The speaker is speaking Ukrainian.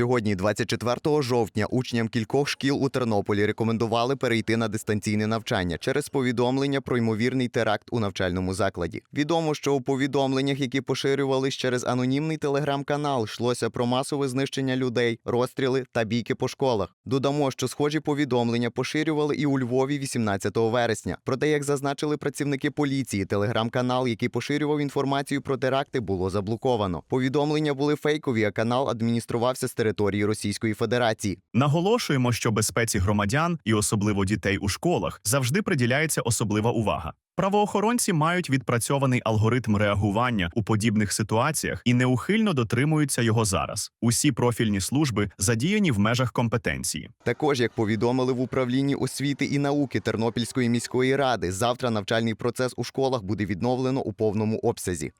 Сьогодні, 24 жовтня, учням кількох шкіл у Тернополі рекомендували перейти на дистанційне навчання через повідомлення про ймовірний теракт у навчальному закладі. Відомо, що у повідомленнях, які поширювались через анонімний телеграм-канал, йшлося про масове знищення людей, розстріли та бійки по школах. Додамо, що схожі повідомлення поширювали і у Львові 18 вересня. Проте, як зазначили працівники поліції, телеграм-канал, який поширював інформацію про теракти, було заблоковано. Повідомлення були фейкові, а канал адмініструвався з території Російської Федерації. Наголошуємо, що безпеці громадян і особливо дітей у школах завжди приділяється особлива увага. Правоохоронці мають відпрацьований алгоритм реагування у подібних ситуаціях і неухильно дотримуються його зараз. Усі профільні служби задіяні в межах компетенції. Також, як повідомили в управлінні освіти і науки Тернопільської міської ради, завтра навчальний процес у школах буде відновлено у повному обсязі.